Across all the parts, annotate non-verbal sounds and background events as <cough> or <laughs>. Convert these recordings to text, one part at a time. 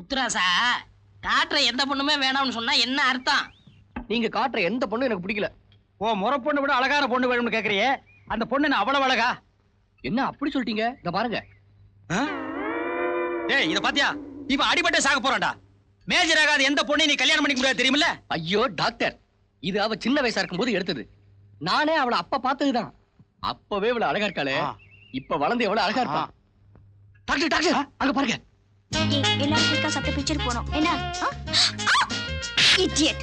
உத்ராசா காட்டுற எந்த பொண்ணுமே வேணாம்னு சொன்னா என்ன அர்த்தம்? நீங்க காட்டுற எந்த பொண்ணும் எனக்கு பிடிக்கல. ஓ முறை பொண்ணு விட அழகான பொண்ணு வேணும்னு கேக்குறியே. அந்த பொண்ணு என்ன அவ்வளவு அழகா? என்ன அப்படி சொல்லிட்டீங்க? இத பாருங்க. டேய் இத பாத்தியா? இவன் அடிபட்டு சாக போறான்டா. மேஜர் ஆகாத எந்த பொண்ணையும் நீ கல்யாணம் பண்ணிக்க முடியாது தெரியுமில்ல? ஐயோ டாக்டர். இது அவ சின்ன வயசா இருக்கும்போது எடுத்தது. நானே அவளை அப்ப பார்த்ததுதான். அப்பவே இவ்வளவு அழகா இருக்காளே. இப்ப வளர்ந்து எவ்வளவு அழகா இருப்பா. டாக்டர் டாக்டர் அங்க பாருங்க. ஏய், எல்லாரும் குயிக்கா பிடிச்சிட்டு போனோம். என்ன? இடியட்.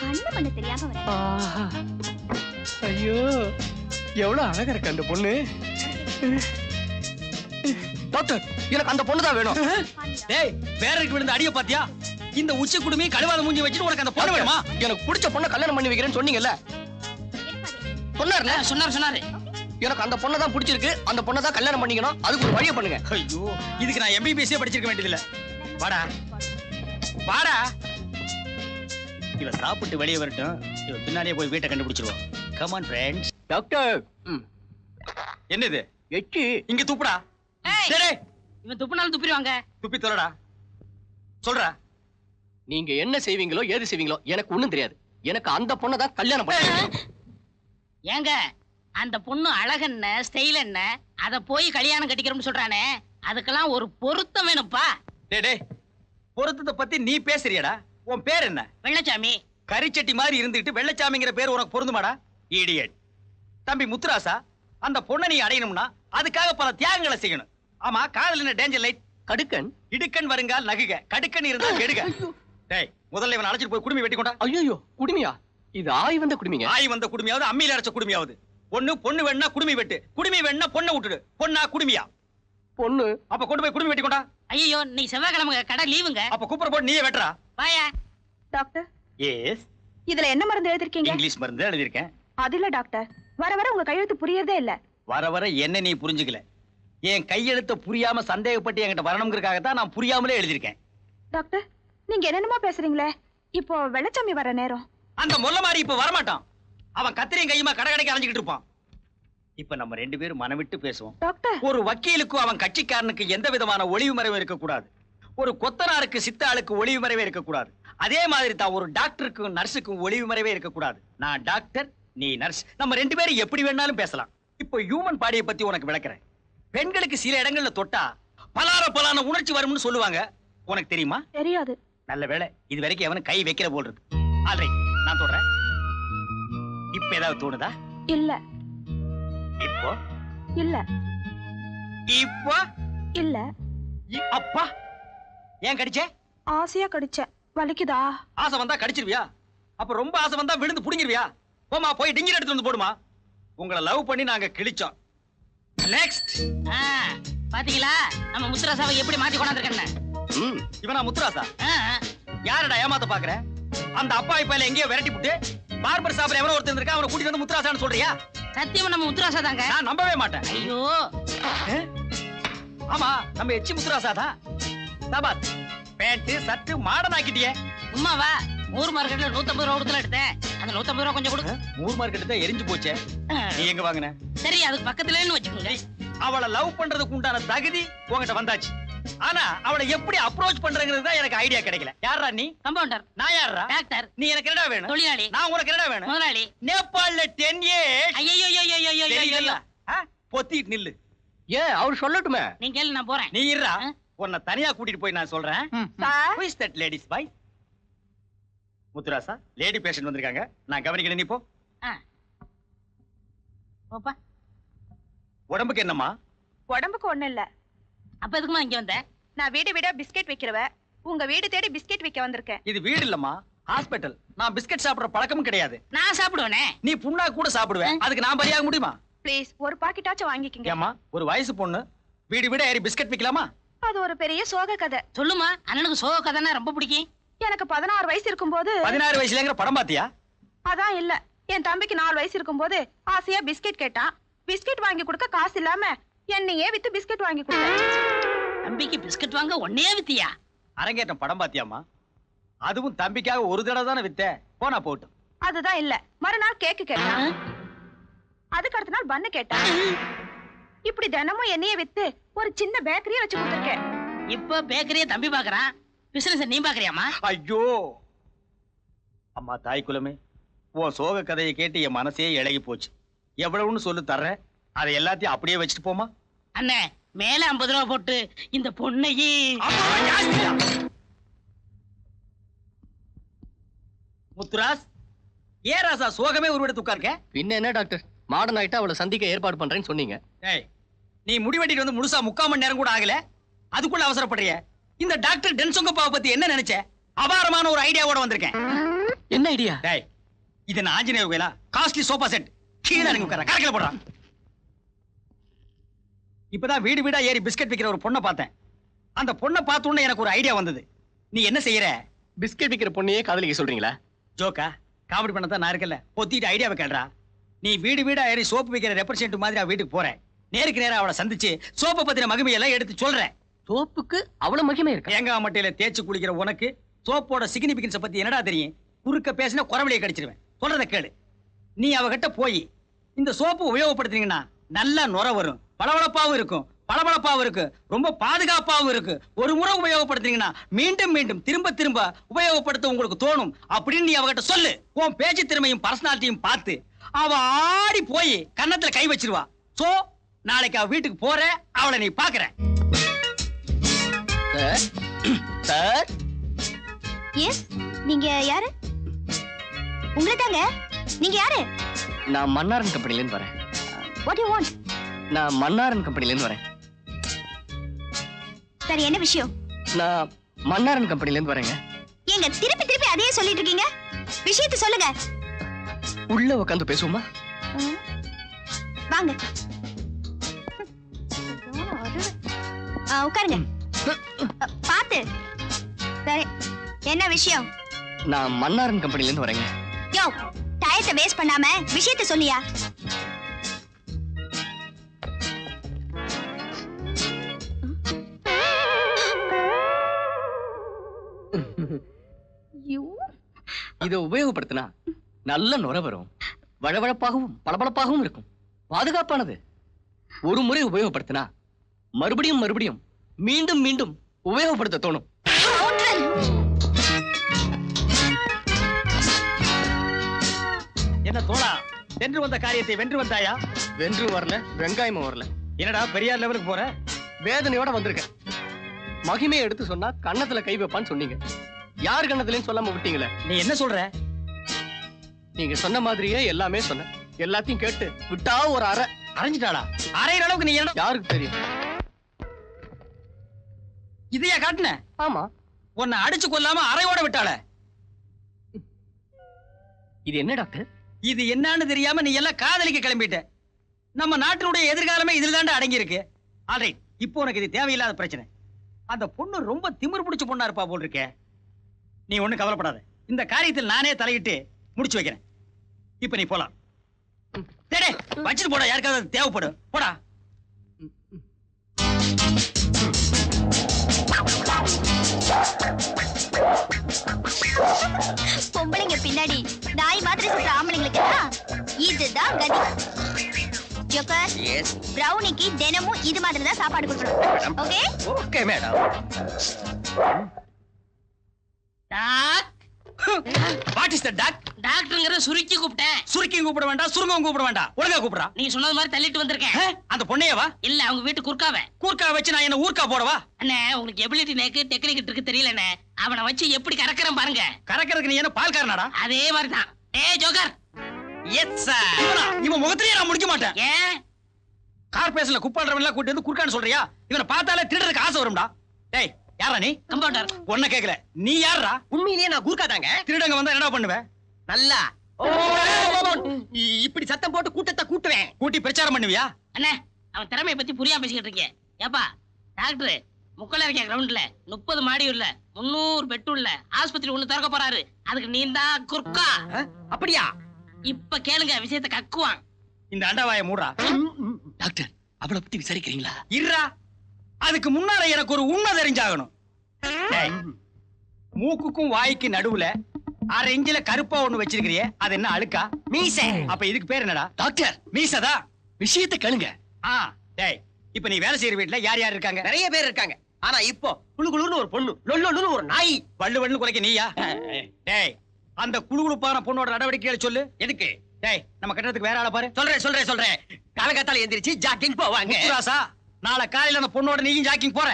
கண்ணு பண்ண தெரியாம வர. ஐயோ எவ்வளவு அழகா இருக்கு அந்த பொண்ணு. டாக்டர் எனக்கு அந்த பொண்ணு தான் வேணும் டேய் பேரருக்கு விழுந்த அடிய பாத்தியா? இந்த உச்சி குடுமி கழுவாத மூஞ்சி வச்சுட்டு உனக்கு அந்த பொண்ணு வேணுமா? எனக்கு பிடிச்ச பொண்ணை கல்யாணம் பண்ணி வைக்கிறேன்னு சொன்னீங்கல்ல. சொன்னார்ல? சொன்னாரு சொன்னாரு. எனக்கு அந்த பொண்ணை தான் பிடிச்சிருக்கு. அந்த பொண்ணை தான் கல்யாணம் பண்ணிக்கணும். அதுக்கு ஒரு வழியை பண்ணுங்க. ஐயோ இதுக்கு நான் எம்பிபிஎஸ்ஸே படிச்சிருக்க வேண்டியதில்ல. வாடா. வாடா. இவ சாப்பிட்டு வெளியே வரட்டும். இவ பின்னாடியே போய் வீட்டை கண்டுபிடிச்சிருவோம். கமான் ஃப்ரெண்ட்ஸ் டாக்டர் என்னது? எச்சி. இங்க துப்புடா. டேய், இவன் துப்புனாலும் துப்பிடுவாங்க. துப்பி தொலைடா. சொல்றா. நீங்க என்ன செய்வீங்களோ ஏது செய்வீங்களோ எனக்கு ஒண்ணும் தெரியாது. எனக்கு அந்த பொண்ணை தான் கல்யாணம் பண்ணி ஏங்க அந்த பொண்ணு அழகென்ன ஸ்டைல் என்ன அத போய் கல்யாணம் கட்டிக்கிறோம்னு சொல்றானே அதுக்கெல்லாம் ஒரு பொருத்தம் வேணும்ப்பா டேய் டேய் பொருத்தத்தை பத்தி நீ பேசுறியடா. உன் பேர் என்ன? வெள்ளச்சாமி. கரிச்சட்டி மாதிரி இருந்துட்டு வெள்ளச்சாமிங்கிற பேர் உனக்கு பொருந்துமாடா? இடியட் தம்பி முத்துராசா அந்த பொண்ணை நீ அடையணும்னா அதுக்காக பல தியாகங்களை செய்யணும். ஆமா காதல் என்ன டேஞ்சர் லைட் கடுக்கன்? இடுக்கன் வருங்கால் நகுக கடுக்கன் இருந்தால் கெடுக. டேய் முதல்ல இவன் அழைச்சிட்டு போய் குடுமி வெட்டி கொண்டா ஐயோ குடுமியா? இது ஆய் வந்த குடுமிங்க. ஆய் வந்த குடுமியாவது அம்மியில அரைச்ச குடுமியாவது. பொண்ணு பொண்ணு வேணா குடுமி வெட்டு. குடுமி வேணா பொண்ணை விட்டுடு. பொண்ணா குடுமியா? பொண்ணு. அப்ப கொண்டு போய் குடுமி வெட்டி கொண்டா ஐயோ இன்னைக்கு செவ்வாய்க்கிழமை கடை லீவுங்க அப்ப கூப்பிட போட்டு நீயே வெட்டுறா. வாயா. டாக்டர். எஸ் இதுல என்ன மருந்து எழுதிருக்கீங்க? இங்கிலீஷ் மருந்து எழுதியிருக்கேன். அது இல்ல டாக்டர். வர வர உங்க கையெழுத்து புரியறதே இல்ல. வர வர என்ன நீ புரிஞ்சுக்கல. என் கையெழுத்த புரியாம சந்தேகப்பட்டு என்கிட்ட வரணுங்கிறதுக்காகத்தான் நான் புரியாமலே எழுதியிருக்கேன். டாக்டர் நீங்க என்னென்னமோ பேசுறீங்களே. இப்போ வெள்ளச்சாமி வர நேரம். அந்த முல்ல மாதிரி இப்ப வரமாட்டான். அவன் கத்திரியும் கையுமா கடை கடைக்கு அலைஞ்சுக்கிட்டு இருப்பான். இப்ப நம்ம ரெண்டு பேரும் மனம் விட்டு பேசுவோம். ஒரு வக்கீலுக்கும் அவன் கட்சிக்காரனுக்கு எந்த விதமான ஒளிவு மறைவும் இருக்கக்கூடாது. ஒரு கொத்தனாருக்கு சித்தாளுக்கு ஒளிவு மறைவே இருக்கக்கூடாது. அதே மாதிரி தான் ஒரு டாக்டருக்கும் நர்ஸுக்கும் ஒளிவு மறைவே இருக்கக்கூடாது. நான் டாக்டர் நீ நர்ஸ். நம்ம ரெண்டு பேரும் எப்படி வேணாலும் பேசலாம். இப்போ ஹியூமன் பாடியை பத்தி உனக்கு விளக்குறேன். பெண்களுக்கு சில இடங்கள்ல தொட்டா பலார பலான உணர்ச்சி வரும்னு சொல்லுவாங்க. உனக்கு தெரியுமா? தெரியாது. நல்ல வேளை இது வரைக்கும் எவனும் கை வைக்கிற போல் இருக்கு. ஆல்ரைட் நான் தொடறேன். இப்ப ஏதாவது தோணுதா? இல்ல. இப்போ? இல்ல. இப்போ? இல்ல. இ- அப்பா? ஏன் கடிச்சே? ஆசையா கடிச்சேன் வலிக்குதா? ஆசை வந்தா கடிச்சிருவியா? அப்ப ரொம்ப ஆசை வந்தா விழுந்து புடுங்கிருவியா? போமா போய் டிங்கில் எடுத்து வந்து போடுமா? உங்களை லவ் பண்ணி நாங்க கிழிச்சோம். நெக்ஸ்ட் ஆ, பாத்தீங்களா? நம்ம முத்துராசாவை எப்படி மாத்தி கொண்டாந்துருக்கேன்னு? ம் இவனா முத்துராசா. யாரடா ஏமாத்த பாக்குற? அந்த அப்பா இப்ப எங்கேயோ விரட்டி விட்டு பார்பர் சாப்பிட எவனோ ஒருத்தர் இருக்கா அவனை கூட்டிட்டு வந்து முத்துராசான்னு சொல்றியா? சத்தியமா நம்ம முத்துராசா தாங்க. நான் நம்பவே மாட்டேன். ஐயோ. ஆமா நம்ம எச்சி முத்துராசா தான். தபாத் பேண்ட் சட்டு மாடர்ன் ஆக்கிட்டியே. உமாவா ஊர் மார்க்கெட்ல நூத்தம்பது ரூபா கொடுத்துல எடுத்தேன். அந்த நூத்தம்பது ரூபா கொஞ்சம் கொடு. மூர் மார்க்கெட் தான் எரிஞ்சு போச்சே. நீ எங்க வாங்கின? சரி அதுக்கு பக்கத்துலன்னு வச்சுக்கோங்க. அவளை லவ் பண்றதுக்கு உண்டான தகுதி உன்கிட்ட வந்தாச்சு. ஆனா அவளை எப்படி அப்ரோச் பண்றங்கிறது தான் எனக்கு ஐடியா கிடைக்கல. யாரா நீ? கம்பவுண்டர். நான் யாரா டாக்டர். நீ எனக்கு என்னடா வேணும்? தொழிலாளி. நான் உனக்கு என்னடா வேணும்? முதலாளி. நேபாள்ல டென் இயர்ஸ் ஐயோ பொத்திட்டு நில்லு ஏன் அவர் சொல்லட்டுமே நீங்க கேளு நான் போறேன் நீ இருடா? உன்னை தனியா கூட்டிட்டு போய் நான் சொல்றேன் sir Who is that ladies boy? Muthurasa lady patient வந்திருக்காங்க நான் கவனிக்கிறேன் நீ போ. போப்பா உடம்புக்கு என்னம்மா உடம்புக்கு ஒண்ணும் இல்ல அப்ப எதுக்குமா இங்க வந்த? நான் வீடு வீடா பிஸ்கெட் வைக்கிறவ. உங்க வீடு தேடி பிஸ்கெட் வைக்க வந்திருக்கேன். இது வீடு இல்லம்மா ஹாஸ்பிட்டல். நான் பிஸ்கட் சாப்பிடுற பழக்கமும் கிடையாது. நான் சாப்பிடுவேனே. நீ புண்ணா கூட சாப்பிடுவேன் அதுக்கு நான் பலியாக முடியுமா? ப்ளீஸ் ஒரு பாக்கெட்டாச்சும் வாங்கிக்கங்க. ஏம்மா ஒரு வயசு பொண்ணு வீடு வீட ஏறி பிஸ்கட் விக்கலாமா? அது ஒரு பெரிய சோக கதை. சொல்லுமா அண்ணனுக்கு சோக கதைன்னா ரொம்ப பிடிக்கும். எனக்கு பதினாறு வயசு இருக்கும்போது பதினாறு வயசுலங்கிற படம் பாத்தியா? அதான் இல்ல. என் தம்பிக்கு நாலு வயசு இருக்கும்போது ஆசையா பிஸ்கெட் கேட்டான். பிஸ்கெட் வாங்கி கொடுக்க காசு இல்லாம என்னையே வித்து பிஸ்கெட் வாங்கி கொடுத்தேன். தம்பிக்கு பிஸ்கட் வாங்க ஒன்னே வித்தியா? அரங்கேற்றம் படம் பாத்தியாம்மா? அதுவும் தம்பிக்காக ஒரு தடவை தானே வித்த போனா போட்டும் அதுதான் இல்ல. மறுநாள் கேக்கு கேட்டான் அதுக்கு அடுத்த நாள் பண்ணு கேட்டான் இப்படி தினமும் என்னைய வித்து ஒரு சின்ன பேக்கரியே வச்சு கொடுத்துருக்கேன். இப்ப பேக்கரியே தம்பி பாக்குறான் பிசினஸ் நீ பாக்குறியாமா ஐயோ! அம்மா தாய் குலமே உன் சோக கதையை கேட்டு என் மனசே இழகி போச்சு எவ்வளவுன்னு சொல்லு தர்றேன். அதை எல்லாத்தையும் அப்படியே வச்சுட்டு போமா அண்ணே மேல ஐம்பது ரூபா போட்டு இந்த பொண்ணையே. முத்துராஸ் ஏ ராசா சோகமே உருவெடுத்து உட்கார்க்க? பின்ன என்ன டாக்டர்? மாடர்ன் ஆயிட்டா அவளை சந்திக்க ஏற்பாடு பண்றேன்னு சொன்னீங்க. ஏய் நீ முடிவெட்டிட்டு வந்து முழுசா முக்கால் மணி நேரம் கூட ஆகல. அதுக்குள்ள அவசரப்படுறிய. இந்த டாக்டர் டென்சொங்கப்பாவை பத்தி என்ன நினைச்ச? அபாரமான ஒரு ஐடியாவோட வந்திருக்கேன். என்ன ஐடியா? டேய் இது நான் ஆஞ்சநேயர் கோயிலா? Costly sofa set. கீழே இறங்கி உட்கார கரக்கில போடுறான். இப்பதான் வீடு வீடா ஏறி பிஸ்கட் விக்கிற ஒரு பொண்ணை பார்த்தேன். அந்த பொண்ணை பார்த்த உடனே எனக்கு ஒரு ஐடியா வந்தது. நீ என்ன செய்யற? பிஸ்கெட் விக்கிற பொண்ணையே காதலிக்க சொல்றீங்களா? ஜோக்கா காமெடி பண்ண தான் நான் இருக்கல பொத்திட்டு ஐடியாவை கேடுறா நீ வீடு வீடா ஏறி சோப்பு விக்கிற ரெப்ரசன்ட் மாதிரி அவ வீட்டுக்கு போறேன் நேருக்கு நேரா அவளை சந்திச்சு சோப்பை பத்தின மகிமையெல்லாம் எடுத்து சொல்றேன் சோப்புக்கு அவ்வளவு மகிமை இருக்கா? தேங்காய் மட்டையில தேய்ச்சு குளிக்கிற உனக்கு சோப்போட சிக்னிபிகன்ஸ பத்தி என்னடா தெரியும்? குறுக்க பேசினா குறவழியை கடிச்சிருவேன். சொல்றத கேளு. நீ அவகிட்ட போய் இந்த சோப்பு உபயோகப்படுத்துனீங்கன்னா நல்லா நுர வரும். பளபளப்பாவும் இருக்கும். பளபளப்பாவும் இருக்கு. ரொம்ப பாதுகாப்பாவும் இருக்கு. ஒரு முறை உபயோகப்படுத்துனீங்கன்னா மீண்டும் மீண்டும் திரும்ப திரும்ப உபயோகப்படுத்த உங்களுக்கு தோணும். அப்படின்னு நீ அவகிட்ட சொல்லு. உன் பேச்சு திறமையும் பர்சனாலிட்டியும் பார்த்து. அவ ஆடி போய் கன்னத்துல கை வச்சிருவா. சோ நாளைக்கு அவ வீட்டுக்கு போற அவளை நீ பாக்குற. சார் எஸ் நீங்க யாரு? உங்களை தாங்க நீங்க யாரு? நான் மன்னாரன் கம்பெனில இருந்து வரேன் வாட் யூ வாண்ட் நான் மன்னாரன் கம்பெனில இருந்து வரேன். சரி என்ன விஷயம்? நான் மன்னாரன் கம்பெனில இருந்து வரேங்க. ஏங்க திருப்பி திருப்பி அதையே சொல்லிட்டு இருக்கீங்க விஷயத்தை சொல்லுங்க. உள்ள உட்காந்து பேசுவோமா. வாங்க. உட்காருங்க. பாத்து. சரி என்ன விஷயம்? நான் மன்னாரன் கம்பெனில இருந்து வரேங்க. யோ டயத்தை வேஸ்ட் பண்ணாம விஷயத்தை சொல்லியா? இதை உபயோகப்படுத்தினா நல்ல நுர வரும். வழவழப்பாகவும் பளபளப்பாகவும் இருக்கும். பாதுகாப்பானது. ஒரு முறை உபயோகப்படுத்தினா மறுபடியும் மறுபடியும் மீண்டும் மீண்டும் உபயோகப்படுத்த தோணும். என்ன தோழா வென்று வந்த காரியத்தை வென்று வந்தாயா? வென்று வரல வெங்காயமும் வரல. என்னடா பெரியார் லெவலுக்கு போற? வேதனையோட வந்திருக்கேன் மகிமையை எடுத்து சொன்னா கன்னத்துல கை வைப்பான்னு சொன்னீங்க. யார் கன்னத்துலயும் சொல்லாம விட்டீங்களே? நீ என்ன சொல்ற? நீங்க சொன்ன மாதிரியே எல்லாமே சொன்னேன் எல்லாத்தையும் கேட்டு விட்டா ஒரு அரை அரைஞ்சிட்டாளா? அரைகிற அளவுக்கு நீ என்ன யாருக்கு தெரியும்? இதையா காட்டுன? ஆமா. உன்னை அடிச்சு கொல்லாம அரையோட விட்டாள. இது என்ன டாக்டர்? இது என்னன்னு தெரியாம நீ எல்லாம் காதலிக்க கிளம்பிட்ட. நம்ம நாட்டினுடைய எதிர்காலமே இதுல தாண்டா அடங்கி இருக்கு ஆல்ரைட் இப்போ உனக்கு இது தேவையில்லாத பிரச்சனை. அந்த பொண்ணு ரொம்ப திமிரு பிடிச்ச பொண்ணா இருப்பா போல் இருக்கே. நீ ஒண்ணும் கவலைப்படாத. இந்த காரியத்தில் நானே தலையிட்டு முடிச்சு வைக்கிறேன். இப்ப நீ போலாம். டேய், டேய், வச்சுட்டு போடா யாருக்காவது தேவைப்படும். போடா. பொம்பளைங்க பின்னாடி நாய் மாதிரி சுற்ற ஆம்பளைங்களுக்கு இதுதான் கதி. ஜோக்கர் பிரௌனிக்கு தினமும் இது மாதிரி தான் சாப்பாடு கொடுக்கணும். Okay okay madam doc. What is the doc? டாக்டருங்கிற சுருக்கி கூப்பிட்டேன். சுருக்கியும் கூப்பிட வேண்டாம் சுருங்கவும் கூப்பிட வேண்டாம். ஒழுங்கா கூப்பிடுறா. நீங்க சொன்னது மாதிரி தள்ளிட்டு வந்திருக்கேன். அந்த பொண்ணையவா? இல்ல அவங்க வீட்டு குறுக்காவ கூர்க்கா வச்சு நான் என்ன ஊர்க்கா போடவா? அண்ணே உங்களுக்கு எபிலிட்டி நேக்கு டெக்னிக் இருக்கு தெரியலண்ணே. அவனை வச்சு எப்படி கறக்குறேன் பாருங்க. கறக்கிறதுக்கு நீ என்ன பால்காரனாடா? அதே மாதிரி தான் ஏ ஜோக்கர். எஸ் சார் இவன் முகத்திலேயே நான் முடிக்க மாட்டேன். ஏன்? கார்பரேஷன்ல குப்பாடுறவன் எல்லாம் கூட்டி வந்து குறுக்கான்னு சொல்றியா? இவனை பார்த்தாலே திருடுறதுக்கு ஆசை வரும்டா. டேய் யாரா நீ? கம்பவுண்டர். ஒன்ன கேக்கல. நீ யாரா உண்மையிலேயே நான் கூர்க்கா தாங்க. திருடங்க வந்தா என்னடா பண்ணுவ? நல்லா. <laughs> இப்படி சத்தம் போட்டு கூட்டத்தை கூட்டுவேன். கூட்டி பிரச்சாரம் பண்ணுவியா? அண்ணே அவன் திறமையை பத்தி புரியாம பேசிக்கிட்டு இருக்கேன் ஏப்பா டாக்டர் முக்கல இருக்க கிரவுண்ட்ல முப்பது மாடி உள்ள முன்னூறு பெட் உள்ள. ஆஸ்பத்திரி ஒண்ணு திறக்க போறாரு. அதுக்கு நீ தான் குறுக்கா அப்படியா? இப்ப கேளுங்க விஷயத்தை கக்குவான். இந்த அண்டவாய மூடுறா. டாக்டர் அவளை பத்தி விசாரிக்கிறீங்களா? இருடா. அதுக்கு முன்னால எனக்கு ஒரு உண்மை தெரிஞ்சாகணும். மூக்குக்கும் வாய்க்கு நடுவுல அரை இஞ்சில கருப்பா ஒண்ணு வச்சிருக்கிறிய அது என்ன அழுக்கா? மீச. அப்ப இதுக்கு பேர் என்னடா? டாக்டர். மீசதா விஷயத்த கேளுங்க. ஆ டேய் இப்ப நீ வேலை செய்யற வீட்டுல யார் யார் இருக்காங்க? நிறைய பேர் இருக்காங்க. ஆனா இப்போ குழு குழுன்னு ஒரு பொண்ணு லொல்லு ஒரு நாய். வள்ளு வள்ளு குறைக்க நீயா? டேய் அந்த குழுகுழுப்பான பொண்ணோட நடவடிக்கைகளை சொல்லு. எதுக்கு? டேய் நம்ம கட்டணத்துக்கு வேற ஆளை பாரு. சொல்றேன் சொல்றேன் சொல்றேன். காலகத்தால எந்திரிச்சு ஜாக்கிங் போவாங்க. ராசா நாளை காலையில அந்த பொண்ணோட நீயும் ஜாக்கிங் போற.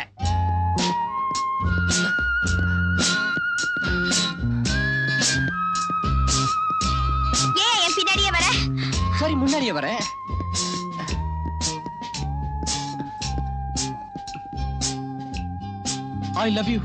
சரி முன்னாடியே வர. I love you